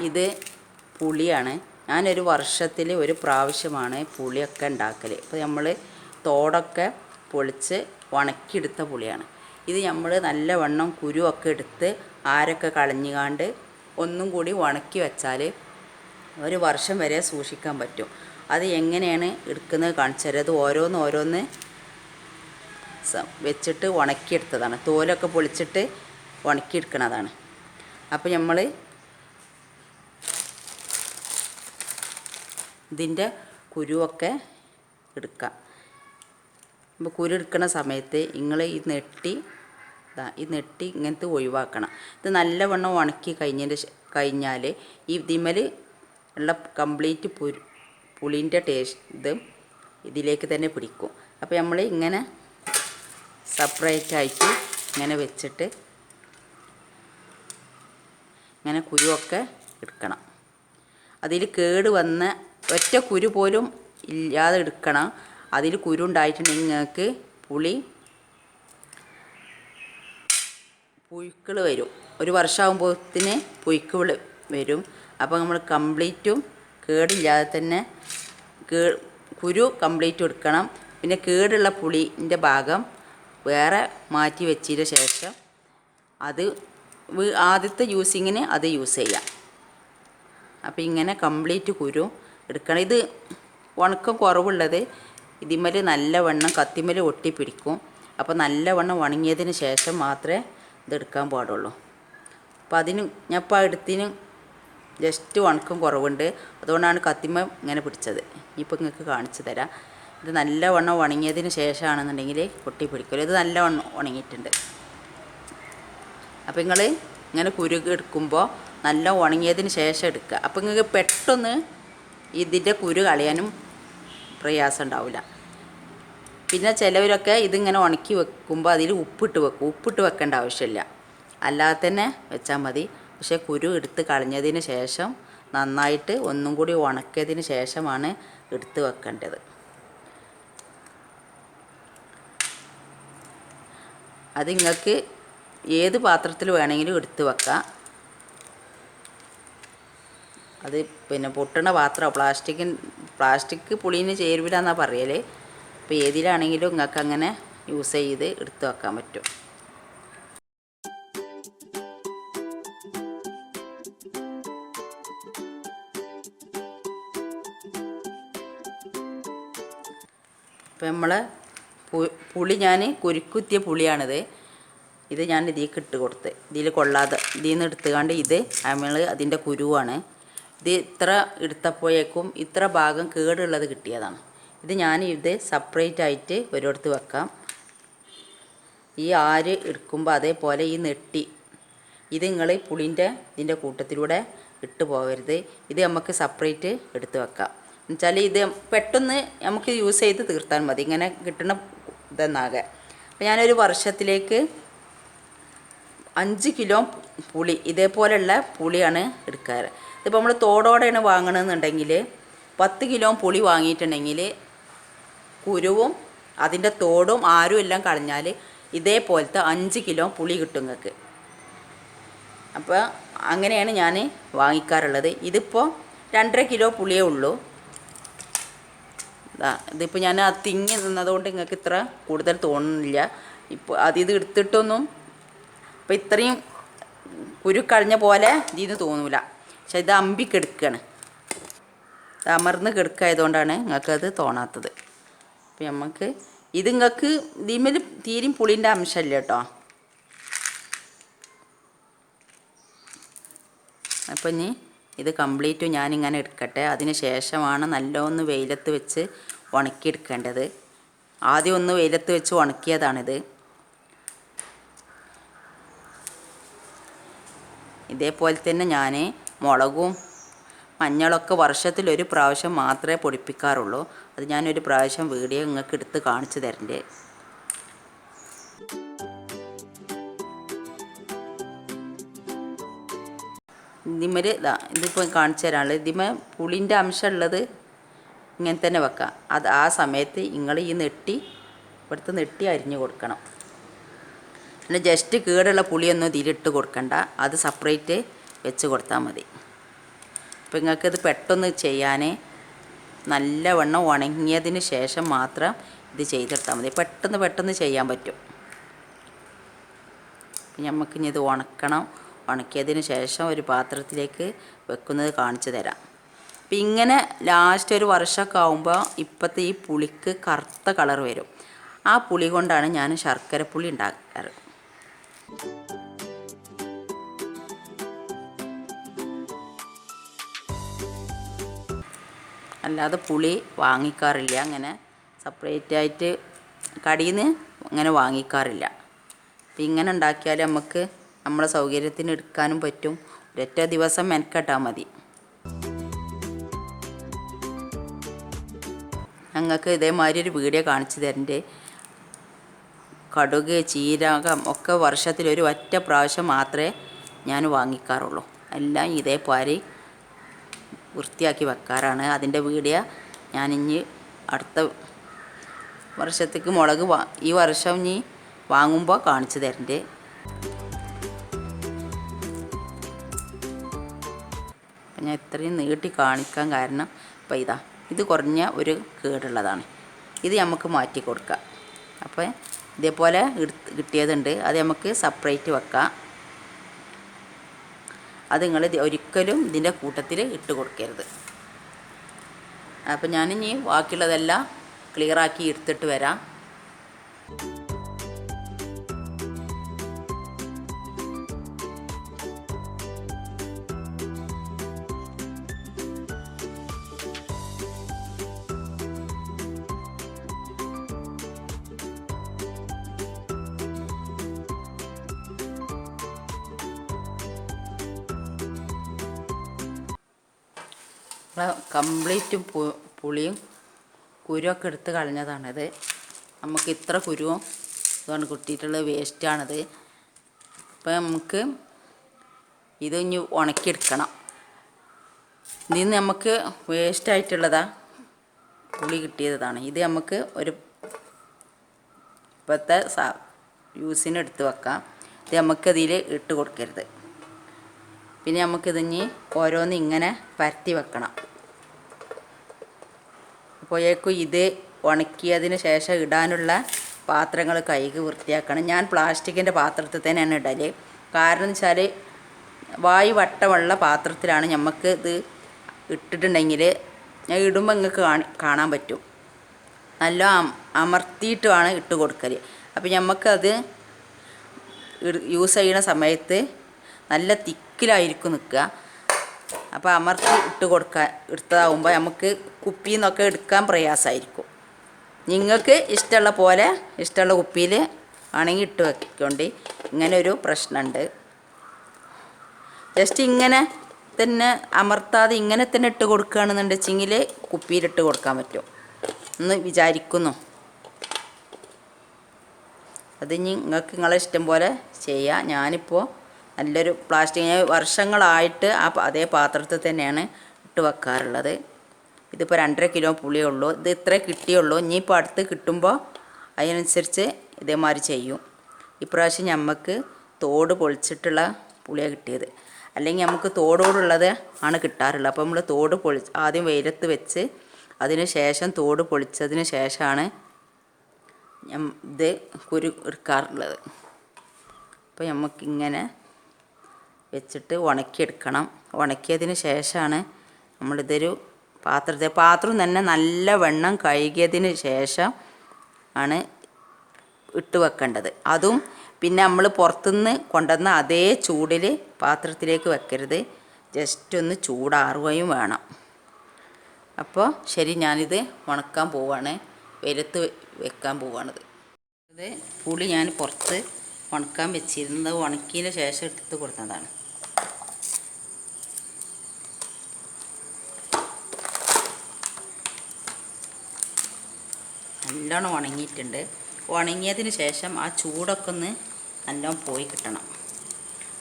ഇത് പുളിയാണ്. ഞാനൊരു വർഷത്തിൽ ഒരു പ്രാവശ്യമാണ് പുളിയൊക്കെ ഉണ്ടാക്കൽ ഇപ്പോൾ നമ്മൾ തോടൊക്കെ പൊളിച്ച് ഉണക്കിയെടുത്ത പുളിയാണ്. ഇത് നമ്മൾ നല്ലവണ്ണം കുരുവൊക്കെ എടുത്ത് ആരൊക്കെ കളഞ്ഞുകാണ്ട് ഒന്നും കൂടി ഉണക്കി വെച്ചാൽ ഒരു വർഷം വരെ സൂക്ഷിക്കാൻ പറ്റും. അത് എങ്ങനെയാണ് എടുക്കുന്നത് കാണിച്ചു തരാം. അത് ഓരോന്ന് ഓരോന്ന് വെച്ചിട്ട് ഉണക്കിയെടുത്തതാണ് തോലൊക്കെ പൊളിച്ചിട്ട് ഉണക്കിയെടുക്കണതാണ് അപ്പോൾ നമ്മൾ ഇതിന്റെ കുരുവൊക്കെ എടുക്കാം. അപ്പോൾ കുരു എടുക്കുന്ന സമയത്ത് നിങ്ങൾ ഈ നെട്ടി ഈ നെട്ടി ഇങ്ങനത്തെ ഒഴിവാക്കണം. ഇത് നല്ലവണ്ണം ഉണക്കി കഴിഞ്ഞതിന്റെ കഴിഞ്ഞാൽ ഈ ഇതിമൽ ഉള്ള കംപ്ലീറ്റ് പുരു പുളിന്റെ ടേസ്റ്റ് ഇത് ഇതിലേക്ക് തന്നെ പിടിക്കും. അപ്പോൾ നമ്മൾ ഇങ്ങനെ സെപ്പറേറ്റ് ആയിട്ട് ഇങ്ങനെ വെച്ചിട്ട് ഇങ്ങനെ കുരുവൊക്കെ എടുക്കണം. അതിൽ കേട് വന്ന ഒറ്റ കുരു പോലും ഇല്ലാതെ എടുക്കണം അതിൽ കുരു ഉണ്ടായിട്ടുണ്ടെങ്കിൽ നിങ്ങൾക്ക് പുളി പുഴുക്കൾ വരും. ഒരു വർഷമാകുമ്പോഴത്തിന് പുഴുക്കൾ വരും. അപ്പോൾ നമ്മൾ കംപ്ലീറ്റും കേടില്ലാതെ തന്നെ കേ കുരു കംപ്ലീറ്റ് എടുക്കണം. പിന്നെ കേടുള്ള പുളിന്റെ ഭാഗം വേറെ മാറ്റി വെച്ചതിന് ശേഷം അത് ആദ്യത്തെ യൂസിങ്ങിന് അത് യൂസ് ചെയ്യാം. അപ്പോൾ ഇങ്ങനെ കംപ്ലീറ്റ് കുരു എടുക്കണം. ഇത് ഉണക്കം കുറവുള്ളത് ഇതിന്മേൽ നല്ലവണ്ണം കത്തിമേൽ ഒട്ടിപ്പിടിക്കും. അപ്പോൾ നല്ലവണ്ണം ഉണങ്ങിയതിന് ശേഷം മാത്രമേ ഇതെടുക്കാൻ പാടുള്ളൂ. അപ്പോൾ അതിന് ഞാൻ ഇപ്പോൾ എടുത്തിന് ജസ്റ്റ് ഉണക്കം കുറവുണ്ട്. അതുകൊണ്ടാണ് കത്തിമ ഇങ്ങനെ പിടിച്ചത്. ഇപ്പോൾ നിങ്ങൾക്ക് കാണിച്ചു തരാം. ഇത് നല്ലവണ്ണം ഉണങ്ങിയതിന് ശേഷമാണെന്നുണ്ടെങ്കിൽ പൊട്ടി പിടിക്കില്ല ഇത് നല്ലവണ്ണം ഉണങ്ങിയിട്ടുണ്ട്. അപ്പോൾ നിങ്ങൾ ഇങ്ങനെ കുരുകെടുക്കുമ്പോൾ നല്ല ഉണങ്ങിയതിന് ശേഷം എടുക്കുക. അപ്പോൾ നിങ്ങൾക്ക് പെട്ടെന്ന് ഇതിന്റെ കുരു കളയാനും പ്രയാസം ഉണ്ടാവില്ല പിന്നെ ചിലവരൊക്കെ ഇതിങ്ങനെ ഉണക്കി വെക്കുമ്പോൾ അതിൽ ഉപ്പിട്ട് വെക്കും. ഉപ്പിട്ട് വെക്കേണ്ട ആവശ്യമില്ല. അല്ലാതെ തന്നെ വെച്ചാൽ മതി. പക്ഷേ കുരു എടുത്ത് കളഞ്ഞതിന് ശേഷം നന്നായിട്ട് ഒന്നും കൂടി ഉണക്കിയതിന് ശേഷമാണ് എടുത്ത് വെക്കേണ്ടത്. അത് നിങ്ങൾക്ക് ഏത് പാത്രത്തിൽ വേണമെങ്കിലും എടുത്ത് വെക്കാം. അത് പിന്നെ പൊട്ടണ പാത്രം പ്ലാസ്റ്റിക്കിൻ പ്ലാസ്റ്റിക് പുളീന് ചേരുവിലാന്നാണ് പറയൽ അപ്പോൾ ഏതിലാണെങ്കിലും നിങ്ങൾക്ക് അങ്ങനെ യൂസ് ചെയ്ത് എടുത്ത് വെക്കാൻ പറ്റും. ഇപ്പം നമ്മൾ പുളി ഞാൻ കുരുക്കുത്തിയ പുളിയാണിത്. ഇത് ഞാൻ ഇതിലേക്ക് ഇട്ട് കൊടുത്ത്. ഇതിൽ കൊള്ളാതെ ഇതിൽ നിന്ന് എടുത്തുകൊണ്ട് ഇത് നമ്മൾ അതിന്റെ കുരുവാണ്. ഇത് ഇത്ര എടുത്തപ്പോഴേക്കും ഇത്ര ഭാഗം കേടുള്ളത് കിട്ടിയതാണ്. ഇത് ഞാൻ ഇത് സെപ്പറേറ്റ് ആയിട്ട് ഒരിടത്ത് വെക്കാം. ഈ ആര് എടുക്കുമ്പോൾ അതേപോലെ ഈ നെട്ടി ഇത് നിങ്ങൾ പുളിന്റെ ഇതിന്റെ കൂട്ടത്തിലൂടെ ഇട്ട് പോകരുത്. ഇത് നമുക്ക് സെപ്പറേറ്റ് എടുത്ത് വെക്കാം. എന്നുവെച്ചാൽ ഇത് പെട്ടെന്ന് നമുക്ക് യൂസ് ചെയ്ത് തീർത്താൽ മതി. ഇങ്ങനെ കിട്ടുന്ന ഇതെന്നാകെ. അപ്പോൾ ഞാനൊരു വർഷത്തിലേക്ക് അഞ്ച് കിലോ പുളി ഇതേപോലെയുള്ള പുളിയാണ് എടുക്കാറ്. ഇതിപ്പോൾ നമ്മൾ തോടോടെയാണ് വാങ്ങണമെന്നുണ്ടെങ്കിൽ പത്ത് കിലോ പുളി വാങ്ങിയിട്ടുണ്ടെങ്കിൽ കുരുവും അതിന്റെ തോടും ആരും എല്ലാം കളഞ്ഞാൽ ഇതേപോലത്തെ അഞ്ച് കിലോ പുളി കിട്ടും നിങ്ങൾക്ക്. അപ്പോൾ അങ്ങനെയാണ് ഞാൻ വാങ്ങിക്കാറുള്ളത്. ഇതിപ്പോൾ രണ്ടര കിലോ പുളിയേ ഉള്ളൂ. ഇതിപ്പോൾ ഞാൻ ആ തിങ്ങി നിന്നതുകൊണ്ട് നിങ്ങൾക്ക് ഇത്ര കൂടുതൽ തോന്നുന്നില്ല. ഇപ്പോൾ അത് ഇത് എടുത്തിട്ടൊന്നും ഇപ്പം ഇത്രയും കുരു കളഞ്ഞ പോലെ ഇതിന്ന് തോന്നൂല. പക്ഷെ ഇത് അമ്പി കെടുക്കുകയാണ് ഇത് അമർന്ന് കെടുക്കായതുകൊണ്ടാണ് നിങ്ങൾക്കത് തോന്നാത്തത്. അപ്പം നമുക്ക് ഇത് നിങ്ങൾക്ക് ഇതിന്മേൽ തീരും പുളിന്റെ അംശമില്ല കേട്ടോ. അപ്പം ഇനി ഇത് കംപ്ലീറ്റ് ഞാനിങ്ങനെ എടുക്കട്ടെ. അതിന് ശേഷമാണ് നല്ലൊന്ന് വെയിലത്ത് വെച്ച് ഉണക്കിയെടുക്കേണ്ടത്. ആദ്യം ഒന്ന് വെയിലത്ത് വെച്ച് ഉണക്കിയതാണിത്. ഇതേപോലെ തന്നെ ഞാൻ മുളകും മഞ്ഞളൊക്കെ വർഷത്തിൽ ഒരു പ്രാവശ്യം മാത്രമേ പൊടിപ്പിക്കാറുള്ളൂ. അത് ഞാനൊരു പ്രാവശ്യം വീഡിയോ നിങ്ങൾക്ക് എടുത്ത് കാണിച്ചു തരണ്ടേ. ഇതിമര് ഇതാ ഇതിപ്പോൾ കാണിച്ചു തരാനുള്ളത്. ഇതിമേ പുളിന്റെ അംശമുള്ളത് ഇങ്ങനെ തന്നെ വെക്കാം. അത് ആ സമയത്ത് നിങ്ങൾ ഈ നെട്ടി ഇവിടുത്തെ നെട്ടി അരിഞ്ഞു കൊടുക്കണം. പിന്നെ ജസ്റ്റ് കേടുള്ള പുളിയൊന്നും ഇതിലിട്ട് കൊടുക്കണ്ട. അത് സെപ്പറേറ്റ് വെച്ച് കൊടുത്താൽ മതി. അപ്പോൾ നിങ്ങൾക്കിത് പെട്ടെന്ന് ചെയ്യാൻ നല്ലവണ്ണം ഉണങ്ങിയതിന് ശേഷം മാത്രം ഇത് ചെയ്തെടുത്താൽ മതി. പെട്ടെന്ന് പെട്ടെന്ന് ചെയ്യാൻ പറ്റും. നമുക്കിനി ഇത് ഉണക്കണം. ഉണക്കിയതിന് ശേഷം ഒരു പാത്രത്തിലേക്ക് വെക്കുന്നത് കാണിച്ചു തരാം. അപ്പം ഇങ്ങനെ ലാസ്റ്റ് ഒരു വർഷമൊക്കെ ആകുമ്പോൾ ഇപ്പോഴത്തെ ഈ പുളിക്ക് കറുത്ത കളർ വരും. ആ പുളി കൊണ്ടാണ് ഞാൻ ശർക്കര പുളി ഉണ്ടാക്കാറ്. അല്ലാതെ പുളി വാങ്ങിക്കാറില്ല. അങ്ങനെ സെപ്പറേറ്റ് ആയിട്ട് കടിയിൽ നിന്ന് അങ്ങനെ വാങ്ങിക്കാറില്ല. അപ്പം ഇങ്ങനെ ഉണ്ടാക്കിയാൽ നമുക്ക് നമ്മളെ സൗകര്യത്തിന് എടുക്കാനും പറ്റും. ഒരൊറ്റ ദിവസം മെനക്കെട്ടാൽ മതി. ഞങ്ങൾക്ക് ഇതേമാതിരി ഒരു വീഡിയോ കാണിച്ചു തരണ്ടേ. കടുക് ചീരകം ഒക്കെ വർഷത്തിൽ ഒരു ഒറ്റ പ്രാവശ്യം മാത്രമേ ഞാൻ വാങ്ങിക്കാറുള്ളൂ. എല്ലാം ഇതേപോലെ വൃത്തിയാക്കി വെക്കാറാണ്. അതിന്റെ ഞാൻ ഇനി അടുത്ത വർഷത്തേക്ക് മുളക് ഈ വർഷം ഇനി വാങ്ങുമ്പോൾ കാണിച്ചു തരണ്ട്. ഞാൻ ഇത്രയും നീട്ടി കാണിക്കാൻ കാരണം ഇപ്പം ഇതാ ഇത് കുറഞ്ഞ ഒരു കേടുള്ളതാണ്. ഇത് നമുക്ക് മാറ്റി കൊടുക്കാം. അപ്പോൾ ഇതേപോലെ കിട്ടിയതുണ്ട്. അത് നമുക്ക് സെപ്പറേറ്റ് വെക്കാം. അത് നിങ്ങൾ ഒരിക്കലും ഇതിന്റെ കൂട്ടത്തിൽ ഇട്ട് കൊടുക്കരുത്. അപ്പം ഞാനിനി ബാക്കിയുള്ളതെല്ലാം ക്ലിയറാക്കി എടുത്തിട്ട് വരാം. കംപ്ലീറ്റ് പുളിയും കുരുവൊക്കെ എടുത്ത് കളഞ്ഞതാണിത്. നമുക്ക് ഇത്ര കുരുവും ഇതാണ് കിട്ടിയിട്ടുള്ളത് വേസ്റ്റാണിത് അപ്പോൾ നമുക്ക് ഇത് ഇനി ഉണക്കിയെടുക്കണം. ഇതിൽ നിന്ന് നമുക്ക് വേസ്റ്റായിട്ടുള്ളതാ പുളി കിട്ടിയതാണ്. ഇത് നമുക്ക് ഒരു ഇപ്പോഴത്തെ സാ യൂസിന് എടുത്ത് വെക്കാം. ഇത് നമുക്കതിൽ ഇട്ട് കൊടുക്കരുത്. പിന്നെ നമുക്കിതിഞ്ഞ് ഓരോന്ന് ഇങ്ങനെ പരത്തി വെക്കണം. അപ്പോഴേക്കും ഇത് ഉണക്കിയതിന് ശേഷം ഇടാനുള്ള പാത്രങ്ങൾ കൈക്ക് വൃത്തിയാക്കണം. ഞാൻ പ്ലാസ്റ്റിക്കിന്റെ പാത്രത്തിൽ തന്നെയാണ് ഇടൽ. കാരണം വെച്ചാൽ വായു വട്ടമുള്ള പാത്രത്തിലാണ് നമുക്ക് ഇത് ഇട്ടിട്ടുണ്ടെങ്കിൽ ഞാൻ ഇടുമ്പോൾ നിങ്ങൾക്ക് കാണാൻ പറ്റും. നല്ല അമർത്തിയിട്ടുമാണ് ഇട്ട് കൊടുക്കൽ അപ്പം നമുക്കത് യൂസ് ചെയ്യുന്ന സമയത്ത് നല്ല തിക്കിലായിരിക്കും നിൽക്കുക. അപ്പോൾ അമർത്തി ഇട്ട് കൊടുക്കാൻ എടുത്തതാകുമ്പോൾ നമുക്ക് കുപ്പിയിൽ നിന്നൊക്കെ എടുക്കാൻ പ്രയാസമായിരിക്കും. നിങ്ങൾക്ക് ഇഷ്ടമുള്ള പോലെ ഇഷ്ടമുള്ള കുപ്പിയിൽ ആണെങ്കിൽ ഇട്ട് വെക്കൊണ്ട് ഇങ്ങനെ ഒരു പ്രശ്നമുണ്ട്. ജസ്റ്റ് ഇങ്ങനെ തന്നെ അമർത്താതെ ഇങ്ങനെ തന്നെ ഇട്ട് കൊടുക്കുകയാണെന്നുണ്ടെച്ചെങ്കിൽ കുപ്പിയിലിട്ട് കൊടുക്കാൻ പറ്റും. എന്ന് വിചാരിക്കുന്നു. അത് ഇനി നിങ്ങൾക്ക് നിങ്ങളെ ഇഷ്ടം പോലെ ചെയ്യാം. ഞാനിപ്പോൾ നല്ലൊരു പ്ലാസ്റ്റിക് ഞാൻ വർഷങ്ങളായിട്ട് ആ അതേ പാത്രത്തിൽ തന്നെയാണ് ഇട്ട് വെക്കാറുള്ളത്. ഇതിപ്പോൾ രണ്ടര കിലോ പുളിയേ ഉള്ളൂ. ഇത് ഇത്രേ കിട്ടിയുള്ളൂ. ഇനിയിപ്പോൾ അടുത്ത് കിട്ടുമ്പോൾ അതിനനുസരിച്ച് ഇതേമാതിരി ചെയ്യും. ഇപ്രാവശ്യം നമുക്ക് തോട് പൊളിച്ചിട്ടുള്ള പുളിയാണ് കിട്ടിയത്. അല്ലെങ്കിൽ നമുക്ക് തോടോടുള്ളത് ആണ് കിട്ടാറുള്ളത്. അപ്പോൾ നമ്മൾ തോട് പൊളി ആദ്യം വെയിലത്ത് വെച്ച് അതിന് ശേഷം തോട് പൊളിച്ചതിന് ശേഷമാണ് ഇത് കുരു എടുക്കാറുള്ളത്. അപ്പോൾ നമുക്കിങ്ങനെ വെച്ചിട്ട് ഉണക്കിയെടുക്കണം. ഉണക്കിയതിന് ശേഷമാണ് നമ്മളിതൊരു പാത്രത്തെ പാത്രം തന്നെ നല്ല വെണ്ണം കഴുകിയതിന് ശേഷം ആണ് ഇട്ട് വെക്കേണ്ടത്. അതും പിന്നെ നമ്മൾ പുറത്തുനിന്ന് കൊണ്ടുവന്ന അതേ ചൂടിൽ പാത്രത്തിലേക്ക് വെക്കരുത്. ജസ്റ്റ് ഒന്ന് ചൂടാറുകയും വേണം. അപ്പോൾ ശരി ഞാനിത് ഉണക്കാൻ പോവാണ്. വെയിലത്ത് വെക്കാൻ പോവാണിത്. ഇത് പുളി ഞാൻ പുറത്ത് ഉണക്കാൻ വെച്ചിരുന്നത്. ഉണക്കിയതിന് ശേഷം എടുത്ത് കൊടുത്തതാണ്. നല്ലോണം ഉണങ്ങിയിട്ടുണ്ട്. ഉണങ്ങിയതിന് ശേഷം ആ ചൂടൊക്കെ ഒന്ന് നല്ലോണം പോയി കിട്ടണം.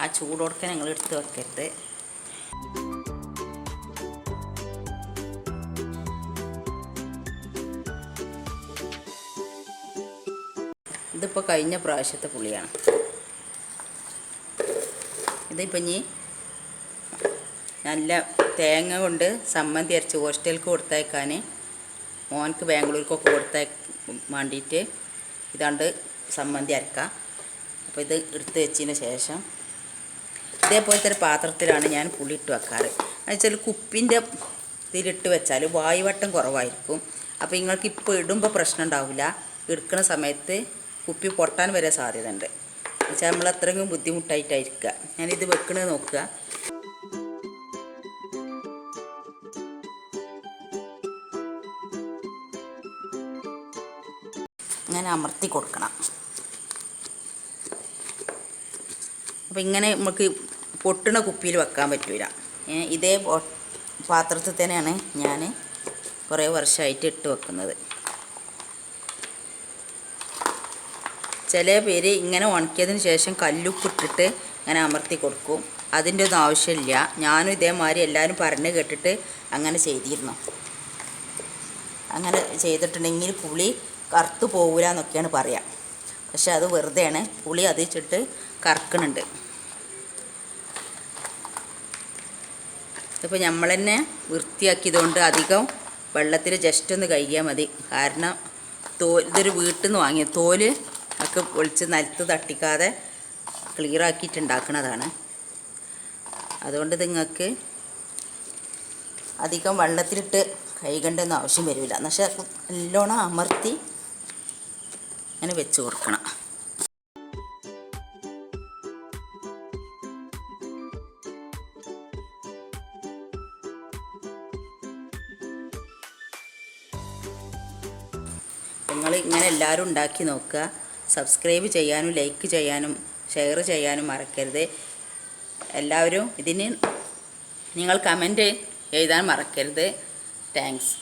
ആ ചൂടോടൊക്കെ ഞങ്ങൾ എടുത്ത് വെക്കരുത്. ഇതിപ്പോൾ കഴിഞ്ഞ പ്രാവശ്യത്തെ പുളിയാണ്. ഇതിപ്പോൾ ഇനി നല്ല തേങ്ങ കൊണ്ട് സമ്മന്തി അരച്ച് ഹോസ്റ്റലിലേക്ക് കൊടുത്തയക്കാൻ മോൻക്ക് ബാംഗ്ലൂർക്കൊക്കെ കൊടുത്തയ വേണ്ടിയിട്ട് ഇതാണ്ട് സമ്മന്തി അരക്കാം അപ്പോൾ ഇത് എടുത്ത് വെച്ചതിന് ശേഷം ഇതേപോലത്തെ ഒരു പാത്രത്തിലാണ് ഞാൻ പുളി ഇട്ട് വെക്കാറ്. എന്നുവെച്ചാൽ കുപ്പിന്റെ ഇതിലിട്ട് വെച്ചാൽ വായുവട്ടം കുറവായിരിക്കും. അപ്പോൾ നിങ്ങൾക്ക് ഇപ്പോൾ ഇടുമ്പോൾ പ്രശ്നം ഉണ്ടാവില്ല. എടുക്കുന്ന സമയത്ത് കുപ്പി പൊട്ടാൻ വരെ സാധ്യത ഉണ്ട് എന്നുവെച്ചാൽ നമ്മൾ അത്രയും ബുദ്ധിമുട്ടായിട്ടായിരിക്കുക. ഞാനിത് വെക്കണത് നോക്കുക. ഇങ്ങനെ അമർത്തി കൊടുക്കണം. അപ്പോൾ ഇങ്ങനെ നമുക്ക് പൊട്ടണ കുപ്പിയിൽ വെക്കാൻ പറ്റൂല. ഇതേ പാത്രത്തിൽ തന്നെയാണ് ഞാൻ കുറേ വർഷമായിട്ട് ഇട്ട് വെക്കുന്നത്. ചില പേര് ഇങ്ങനെ ഉണക്കിയതിന് ശേഷം കല്ലുപ്പിട്ടിട്ട് ഇങ്ങനെ അമർത്തി കൊടുക്കും. അതിന്റെ ഒന്നും ആവശ്യമില്ല. ഞാനും ഇതേമാതിരി എല്ലാവരും പറഞ്ഞ് കേട്ടിട്ട് അങ്ങനെ ചെയ്തിരുന്നു. അങ്ങനെ ചെയ്തിട്ടുണ്ടെങ്കിൽ പുളി കറുത്ത് പോകില്ല എന്നൊക്കെയാണ് പറയുക പക്ഷെ അത് വെറുതെയാണ്. പുളി അതിച്ചിട്ട് കറക്കണുണ്ട്. ഇതിപ്പോൾ നമ്മൾ തന്നെ വൃത്തിയാക്കിയതുകൊണ്ട് അധികം വെള്ളത്തിൽ ജസ്റ്റ് ഒന്ന് കഴുകിയാൽ മതി. കാരണം തോൽ ഇതൊരു വീട്ടിൽ നിന്ന് വാങ്ങിയ തോൽ ഒക്കെ ഒളിച്ച് നിലത്ത് തട്ടിക്കാതെ ക്ലിയർ ആക്കിയിട്ട് അതുകൊണ്ട് നിങ്ങൾക്ക് അധികം വെള്ളത്തിലിട്ട് കൈകണ്ടെന്ന് ആവശ്യം വരില്ല പക്ഷേ നല്ലോണം അമർത്തി അങ്ങനെ വെച്ച് കൊടുക്കണം. നിങ്ങൾ ഇങ്ങനെ എല്ലാവരും ഉണ്ടാക്കി നോക്കുക. സബ്സ്ക്രൈബ് ചെയ്യാനും ലൈക്ക് ചെയ്യാനും ഷെയർ ചെയ്യാനും മറക്കരുത്. എല്ലാവരും ഇതിന് നിങ്ങൾ കമന്റ് എഴുതാൻ മറക്കരുത്. താങ്ക്സ്.